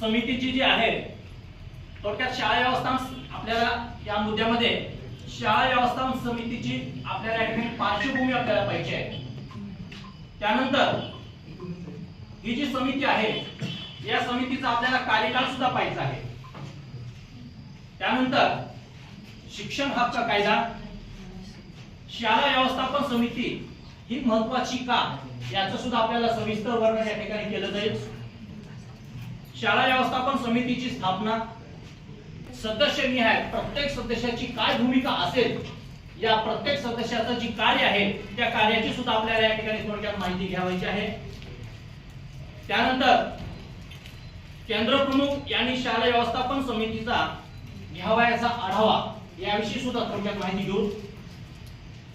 समितीची जी आहे थोडक्यात शाळा व्यवस्थापन आपल्याला या मुद्द्यामध्ये शाळा व्यवस्थापन समितीची आपल्याला या ठिकाणी पार्श्वभूमी आपल्याला पाहिजे आहे. त्यानंतर ही जी समिती आहे या समितीचा आपल्याला कार्यकाळ सुद्धा पाहिजे आहे. त्यानंतर शिक्षण हक्क कायदा शाळा व्यवस्थापन समिती ही महत्वाची का याचं सुद्धा आपल्याला सविस्तर वर्णन या ठिकाणी केलं जाईल. शाळा व्यवस्थापन समितीची स्थापना. सदस्य निहाय प्रत्येक सदस्याची काय भूमिका असेल या प्रत्येक सदस्याचं जी कार्य आहे त्या कार्याची सुद्धा आपल्याला या ठिकाणी थोडक्यात माहिती घ्यावायची आहे. त्यानंतर केंद्र प्रमुख यांनी शाळा व्यवस्थापन समितीचा घ्यावयाचा आढावा याविषयी सुद्धा थोडक्यात माहिती घेऊ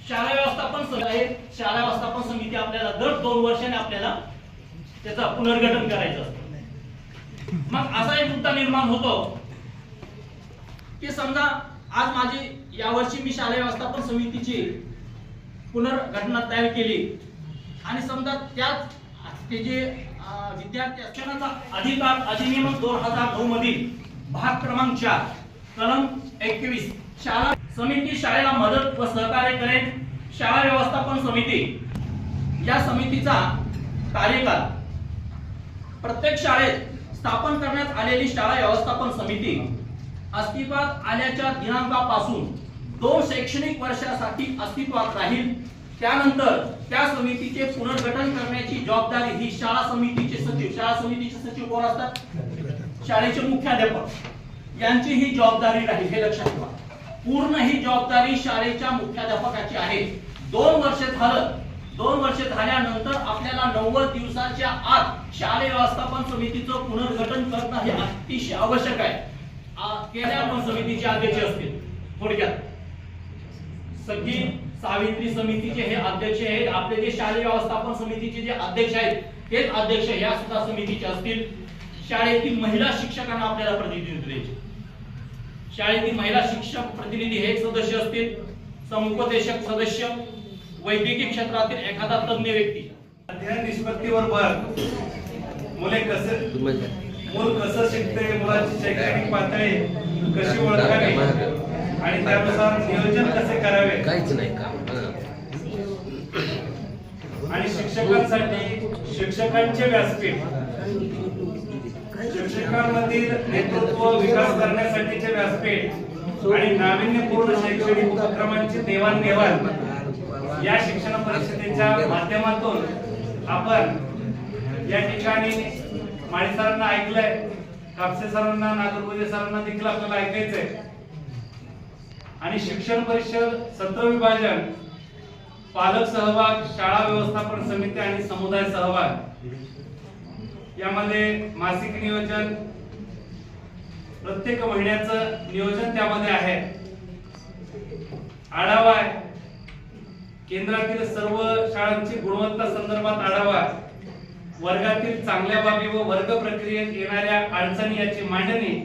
शाळा व्यवस्थापन आहे शाळा व्यवस्थापन समिती आपल्याला दर दोन वर्षाने आपल्याला त्याचा पुनर्गठन करायचं असतं. मग असा एक मुद्दा निर्माण होतो. की समजा आज माझी यावर्षी मी शालेय व्यवस्थापन समितीची पुनर्घटना तयार केली. आणि समजा त्याच ते जे विद्यार्थी शिक्षणाचा अधिकार अधिनियम दोन हजार नऊ मधील भाग क्रमांक चार कलम एकवीस शाळा समिती शाळेला मदत व सहकार्य करेल शाळा व्यवस्थापन समिती. या समितीचा कार्यकाळ प्रत्येक शाळेत स्थापन करण्यात आलेली शाळा व्यवस्थापन समिती अस्तित्वात आल्याच्या दिनांकापासून दोन शैक्षणिक वर्षासाठी अस्तित्वात राहील. त्यानंतर त्या समितीचे पुनर्गठन करण्याची जबाबदारी ही शाळा समितीचे सचिव शाळा समितीचे सचिव कोण असतात? शाळेचे मुख्याध्यापक. यांची ही जबाबदारी राहील. हे लक्षात ठेवा. पूर्ण ही जबाबदारी शाळेच्या मुख्याध्यापकाची आहे. दोन वर्ष झालं दोन वर्ष झाल्यानंतर आपल्याला नव्वद दिवसाच्या आत शालेय व्यवस्थापन समितीचं पुनर्गठन करणं हे अतिशय आवश्यक आहे. केल्या पण समितीचे अध्यक्ष असतील. थोडक्यात. सगळी सावित्री समितीचे हे अध्यक्ष आहेत. आपले जे शालेय व्यवस्थापन समितीचे जे अध्यक्ष आहेत तेच अध्यक्ष या सुद्धा समितीचे असतील. शाळेतील महिला शिक्षकांना आपल्याला प्रतिनिधित्व द्यायचे. शाळेतील महिला शिक्षक प्रतिनिधी हे सदस्य असतील. समुपदेशक सदस्य. वैद्यकीय क्षेत्रातील एखादा तज्ञ व्यक्ती. अध्ययन निष्पत्तीवर भर मुले कसे मूल कसं शिकते मुलाची शैक्षणिक पातळी कशी ओळखावी? आणि त्यानुसार नियोजन कसे करावे? काहीच नाही काम. आणि शिक्षकांसाठी शिक्षकांचे व्यासपीठ. शिक्षकांमधील नेतृत्व विकास करण्यासाठीचे व्यासपीठ. आणि नाविन्यपूर्ण शैक्षणिक उपक्रमांची देवाणघेवाण. या शिक्षण परिषदेच्या माध्यमातून आपण या ठिकाणी माळी सरांना ऐकलंय कापसे सरांना नागरगोजे सरांना देखील आपल्याला ऐकायचंय. आणि शिक्षण परिषद सत्र विभाजन पालक सहभाग शाळा व्यवस्थापन समिती आणि समुदाय सहभाग. यामध्ये मासिक नियोजन प्रत्येक महिन्याचं नियोजन त्यामध्ये आहे. आढावा आहे. केंद्रातील सर्व शाळांची गुणवत्ता संदर्भात आढावा वर्गातील चांगल्या बाबी व वर्ग प्रक्रियेत येणाऱ्या अडचणी याची मांडणी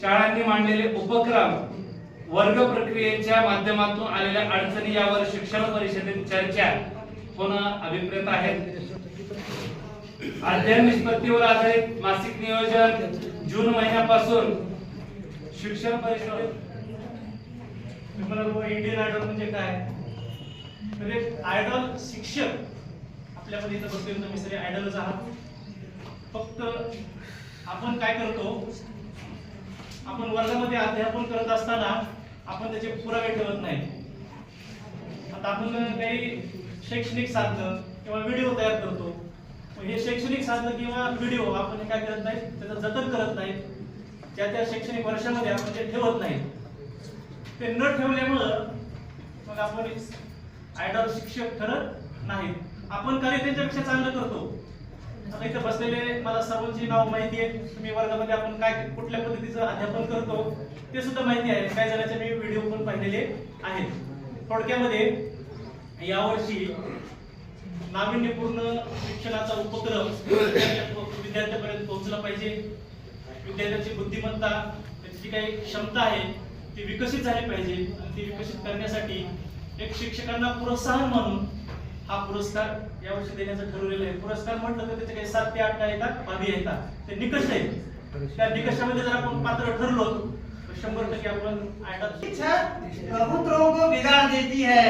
शाळांनी मांडलेले उपक्रम वर्ग प्रक्रियेच्या माध्यमातून आलेल्या अडचणी यावर शिक्षण परिषदेत चर्चा. होणं अभिप्रेत आहेत? अध्ययन निष्पत्तीवर आधारित मासिक नियोजन जून महिन्यापासून शिक्षण परिषदेत मी म्हणालो इंडियन आयडॉल म्हणजे काय? तर एक आयडॉल शिक्षक आपल्यामध्ये इथं बघतोय तुम्ही सगळे आयडॉलच आहात. फक्त आपण काय करतो? आपण वर्गामध्ये अध्यापन करत असताना आपण त्याचे पुरावे ठेवत नाही. आता आपण काही शैक्षणिक साधनं किंवा व्हिडिओ तयार करतो. हे शैक्षणिक साधनं किंवा व्हिडिओ आपण हे काय करत नाही त्याचं जतन करत नाही ज्या त्या शैक्षणिक वर्षामध्ये आपण ते ठेवत नाही ते न ठेवल्यामुळं मग आपण आयडॉल शिक्षक ठरत नाही आपण कार्य त्यांच्यापेक्षा चांगलं करतो? आता इथे बसलेले मला सर्वांची नाव माहिती आहे तुम्ही वर्गामध्ये आपण काय कुठल्या पद्धतीचं अध्यापन करतो ते सुद्धा माहिती आहे. काय जणांचे मी व्हिडिओ पण पाहिलेले आहेत. थोडक्यामध्ये यावर्षी नाविन्यपूर्ण शिक्षणाचा उपक्रम विद्यार्थ्यापर्यंत पोहोचला पाहिजे. विद्यार्थ्यांची बुद्धिमत्ता त्याची जी काही क्षमता आहे. ती विकसित झाली पाहिजे. ती विकसित करण्यासाठी एक शिक्षकांना प्रोत्साहन म्हणून हा पुरस्कार यावर्षी देण्याचं ठरवलेलं आहे. पुरस्कार म्हटलं तर त्याचे काही सात ते आठ काय येतात? बाबी येतात. ते निकष आहेत. त्या निकषामध्ये जर आपण पात्र ठरलो तर शंभर टक्के आपण आयडल शिक्षा कबूतरों को बिगाड़ देती है.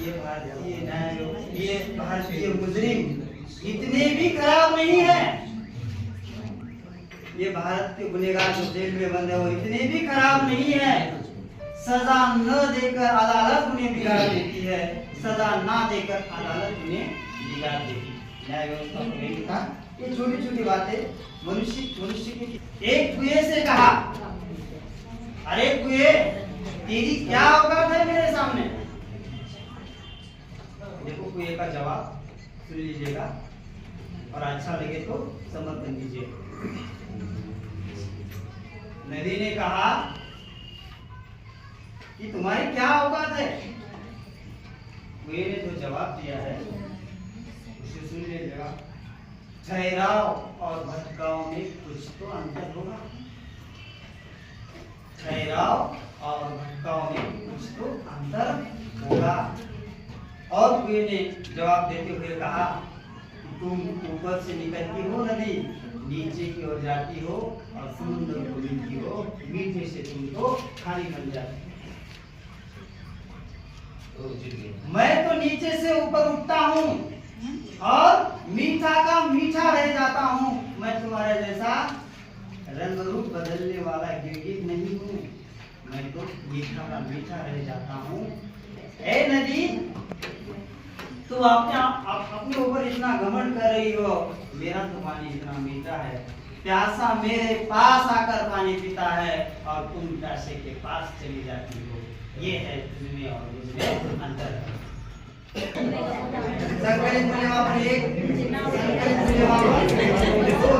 ये भारतीय ये भारतीय मुजरिम इतने भी खराब नहीं है। ये भारत के गुनेगार जो जेल में बंद है वो इतने भी खराब नहीं है। सजा न देकर अदालत उन्हें बिगाड़ देती है। सजा ना देकर अदालत उन्हें बिगाड़ देती है। न्याय व्यवस्था ये छोटी छोटी बातें। मनुष्य मनुष्य की एक कुएं से कहा अरे कुएं तेरी क्या औकात है मेरे सामने? देखो कुएं का जवाब सुन लीजिएगा। और अच्छा लगे तो समर्थन दीजिए नदी ने कहा कि तुम्हारी क्या औकात है? कुए ने जो जवाब दिया है। उसे सुन लीजिएगा ठहराव और भटकाव में कुछ तो अंतर होगा। ठहराव और भटकाव में कुछ तो अंतर होगा। और कुएँ ने जवाब देते हुए कहा तुम ऊपर से निकलती हो नदी। नीचे की ओर जाती हो और समुद्र को मिलती हो, मीठे से तुम तो खाली बन जाती हो। मैं तो नीचे से ऊपर उठता हूँ और मीठा का मीठा रह जाता हूँ। मैं तुम्हारे जैसा रंग रूप बदलने वाला गिरगिट नहीं हूँ। मैं तो मीठा का मीठा रह जाता हूँ। नदी तू अपने आप अपने ऊपर इतना घमंड कर रही हो। मेरा तो पानी इतना मीठा है। प्यासा मेरे पास आकर पानी पीता है और तुम प्यासे के पास चली जाती हो। ये है तुझमें और मुझमें अंतर संकलित मूल्यमापन एक संकलित मूल्यमापन दो